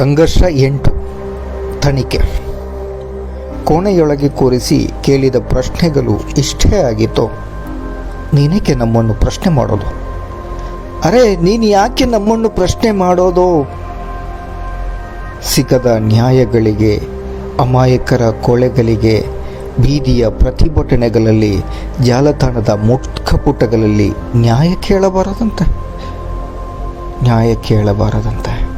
ಸಂಘರ್ಷ ಎಂಟು ತನಿಖೆ. ಕೋಣೆಯೊಳಗೆ ಕೂರಿಸಿ ಕೇಳಿದ ಪ್ರಶ್ನೆಗಳು ಇಷ್ಟೇ ಆಗಿತ್ತು. ನೀನೇಕೆ ನಮ್ಮನ್ನು ಪ್ರಶ್ನೆ ಮಾಡೋದು? ಅರೆ, ನೀನು ಯಾಕೆ ನಮ್ಮನ್ನು ಪ್ರಶ್ನೆ ಮಾಡೋದು? ಸಿಗದ ನ್ಯಾಯಗಳಿಗೆ, ಅಮಾಯಕರ ಕೊಳೆಗಳಿಗೆ ಬೀದಿಯ ಪ್ರತಿಭಟನೆಗಳಲ್ಲಿ, ಜಾಲತಾಣದ ಮುಖ್ಯಪುಟಗಳಲ್ಲಿ ನ್ಯಾಯ ಕೇಳಬಾರದಂತೆ? ನ್ಯಾಯ ಕೇಳಬಾರದಂತೆ.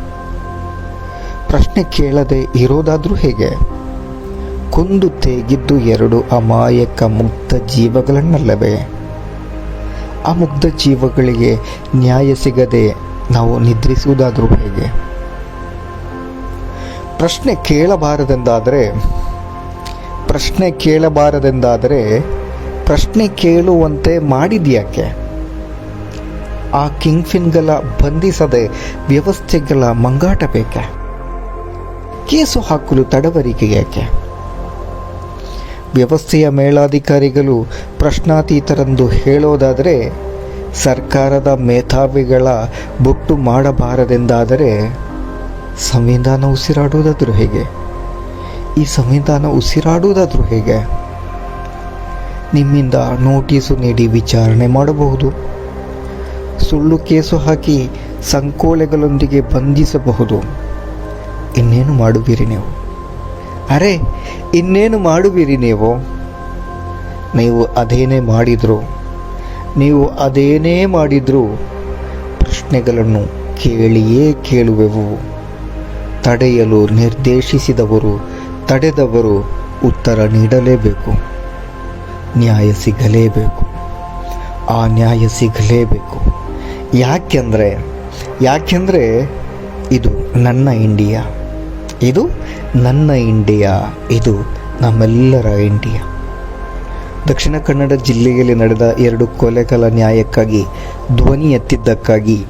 ಪ್ರಶ್ನೆ ಕೇಳದೆ ಇರೋದಾದರೂ ಹೇಗೆ? ಕುಂದು ತೇಗಿದ್ದು ಎರಡು ಅಮಾಯಕ ಮುಗ್ಧ ಜೀವಗಳನ್ನಲ್ಲವೇ? ಆ ಮುಗ್ಧ ಜೀವಗಳಿಗೆ ನ್ಯಾಯ ಸಿಗದೆ ನಾವು ನಿದ್ರಿಸುವುದಾದರೂ ಹೇಗೆ? ಪ್ರಶ್ನೆ ಕೇಳಬಾರದೆಂದಾದರೆ ಪ್ರಶ್ನೆ ಕೇಳಬಾರದೆಂದಾದರೆ, ಪ್ರಶ್ನೆ ಕೇಳುವಂತೆ ಮಾಡಿದ್ಯಾಕೆ? ಆ ಕಿಂಗ್ಫಿನ್ಗಳ ಬಂಧಿಸದೆ ವ್ಯವಸ್ಥೆಗಳ ಮಂಗಾಟ ಬೇಕೆ? ಕೇಸು ಹಾಕಲು ತಡವರಿಕೆ ಯಾಕೆ? ವ್ಯವಸ್ಥೆಯ ಮೇಲಾಧಿಕಾರಿಗಳು ಪ್ರಶ್ನಾತೀತರೆಂದು ಹೇಳೋದಾದರೆ, ಸರ್ಕಾರದ ಮೇಧಾವಿಗಳ ಬೊಟ್ಟು ಮಾಡಬಾರದೆಂದಾದರೆ ಸಂವಿಧಾನ ಉಸಿರಾಡುವುದಾದರೂ ಹೇಗೆ? ಈ ಸಂವಿಧಾನ ಉಸಿರಾಡುವುದಾದರೂ ಹೇಗೆ? ನಿಮ್ಮಿಂದ ನೋಟಿಸು ನೀಡಿ ವಿಚಾರಣೆ ಮಾಡಬಹುದು. ಸುಳ್ಳು ಕೇಸು ಹಾಕಿ ಸಂಕೋಲೆಗಳೊಂದಿಗೆ ಬಂಧಿಸಬಹುದು. ಇನ್ನೇನು ಮಾಡುವಿರಿ ನೀವು? ಅರೆ, ಇನ್ನೇನು ಮಾಡುವಿರಿ ನೀವು? ನೀವು ಅದೇನೇ ಮಾಡಿದ್ರು, ನೀವು ಅದೇನೇ ಮಾಡಿದ್ರು ಪ್ರಶ್ನೆಗಳನ್ನು ಕೇಳಿಯೇ ಕೇಳುವೆವು. ತಡೆಯಲು ನಿರ್ದೇಶಿಸಿದವರು ತಡೆದವರು ಉತ್ತರ ನೀಡಲೇಬೇಕು. ನ್ಯಾಯ ಸಿಗಲೇಬೇಕು. ಆ ನ್ಯಾಯ ಸಿಗಲೇಬೇಕು. ಯಾಕೆಂದರೆ ಯಾಕೆಂದರೆ ಇದು ನನ್ನ ಇಂಡಿಯಾ. ಇದು ನನ್ನ ಇಂಡಿಯಾ, ಇದು ನಮ್ಮೆಲ್ಲರ ಇಂಡಿಯಾ. ದಕ್ಷಿಣ ಕನ್ನಡ ಜಿಲ್ಲೆಯಲ್ಲಿ ನಡೆದ ಎರಡು ಕೊಲೆಗಳ ನ್ಯಾಯಕ್ಕಾಗಿ ಧ್ವನಿ ಎತ್ತಿದ್ದಕ್ಕಾಗಿ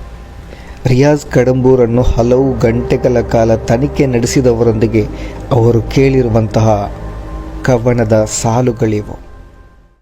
ರಿಯಾಜ್ ಕಡಂಬೂರನ್ನು ಹಲವು ಗಂಟೆಗಳ ಕಾಲ ತನಿಖೆ ನಡೆಸಿದವರೊಂದಿಗೆ ಅವರು ಕೇಳಿರುವಂತಹ ಕವನದ ಸಾಲುಗಳಿವು.